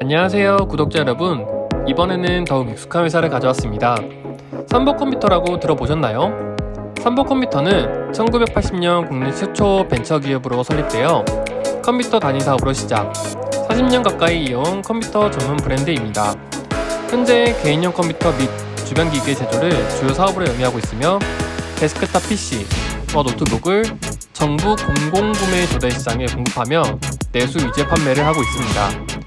안녕하세요 구독자 여러분 이번에는 더욱 익숙한 회사를 가져왔습니다 삼보컴퓨터라고 들어보셨나요? 삼보컴퓨터는 1980년 국내 최초 벤처기업으로 설립되어 컴퓨터 단위 사업으로 시작 40년 가까이 이어온 컴퓨터 전문 브랜드입니다 현재 개인용 컴퓨터 및 주변 기기 제조를 주요 사업으로 영위하고 있으며 데스크탑 PC와 노트북을 정부 공공구매 조달 시장에 공급하며 내수 위제 판매를 하고 있습니다.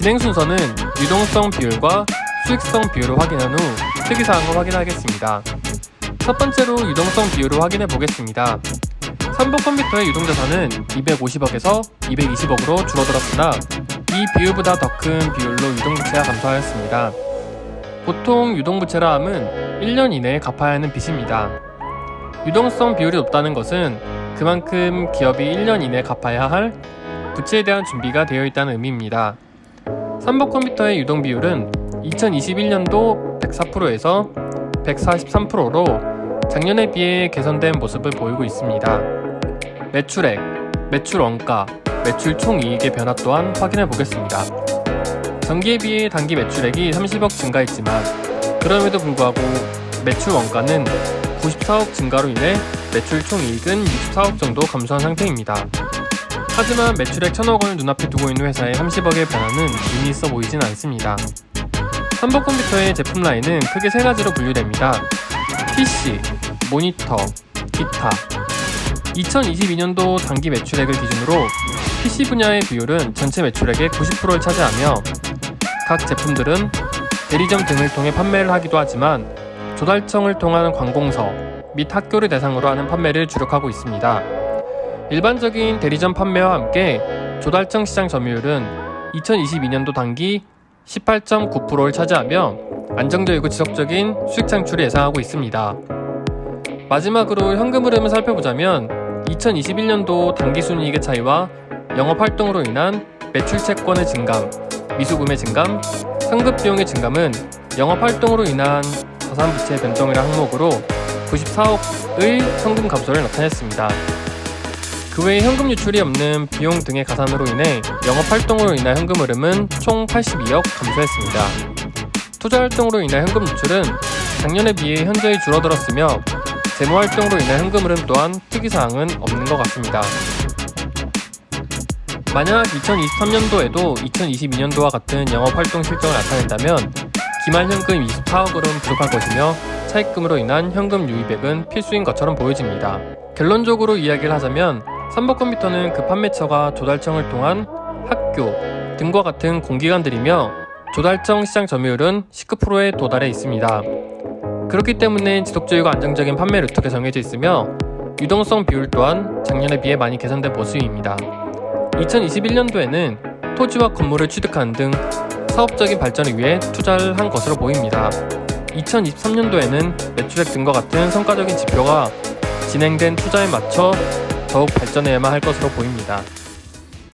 진행 순서는 유동성 비율과 수익성 비율을 확인한 후 특이사항을 확인하겠습니다. 첫 번째로 유동성 비율을 확인해 보겠습니다. 삼보 컴퓨터의 유동자산은 250억에서 220억으로 줄어들었으나 이 비율보다 더 큰 비율로 유동부채가 감소하였습니다. 보통 유동부채라 함은 1년 이내에 갚아야 하는 빚입니다. 유동성 비율이 높다는 것은 그만큼 기업이 1년 이내에 갚아야 할 부채에 대한 준비가 되어 있다는 의미입니다. 삼보 컴퓨터의 유동 비율은 2021년도 104%에서 143%로 작년에 비해 개선된 모습을 보이고 있습니다. 매출액, 매출 원가, 매출 총 이익의 변화 또한 확인해 보겠습니다. 전기에 비해 단기 매출액이 30억 증가했지만 그럼에도 불구하고 매출 원가는 94억 증가로 인해 매출 총 이익은 64억 정도 감소한 상태입니다. 하지만 매출액 1000억 원을 눈앞에 두고 있는 회사의 30억의 변화는 의미 있어 보이진 않습니다. 삼보컴퓨터의 제품 라인은 크게 세 가지로 분류됩니다. PC, 모니터, 기타. 2022년도 단기 매출액을 기준으로 PC 분야의 비율은 전체 매출액의 90%를 차지하며 각 제품들은 대리점 등을 통해 판매를 하기도 하지만 조달청을 통한 관공서 및 학교를 대상으로 하는 판매를 주력하고 있습니다. 일반적인 대리점 판매와 함께 조달청 시장 점유율은 2022년도 단기 18.9%를 차지하며 안정적이고 지속적인 수익 창출을 예상하고 있습니다. 마지막으로 현금 흐름을 살펴보자면 2021년도 단기 순이익의 차이와 영업 활동으로 인한 매출 채권의 증감, 미수금의 증감, 상급 비용의 증감은 영업 활동으로 인한 자산 부채 변동이라 항목으로 94억의 현금 감소를 나타냈습니다. 그 외에 현금 유출이 없는 비용 등의 가산으로 인해 영업 활동으로 인한 현금 흐름은 총 82억 감소했습니다. 투자 활동으로 인한 현금 유출은 작년에 비해 현저히 줄어들었으며 재무 활동으로 인한 현금 흐름 또한 특이 사항은 없는 것 같습니다. 만약 2023년도에도 2022년도와 같은 영업 활동 실적을 나타낸다면 기말 현금 24억으로는 부족할 것이며 차입금으로 인한 현금 유입액은 필수인 것처럼 보여집니다. 결론적으로 이야기를 하자면 삼보컴퓨터는 그 판매처가 조달청을 통한 학교 등과 같은 공기관들이며 조달청 시장 점유율은 19%에 도달해 있습니다. 그렇기 때문에 지속적이고 안정적인 판매 루트가 정해져 있으며 유동성 비율 또한 작년에 비해 많이 개선된 모습입니다. 2021년도에는 토지와 건물을 취득하는 등 사업적인 발전을 위해 투자를 한 것으로 보입니다. 2023년도에는 매출액 등과 같은 성과적인 지표가 진행된 투자에 맞춰 더욱 발전해야만 할 것으로 보입니다.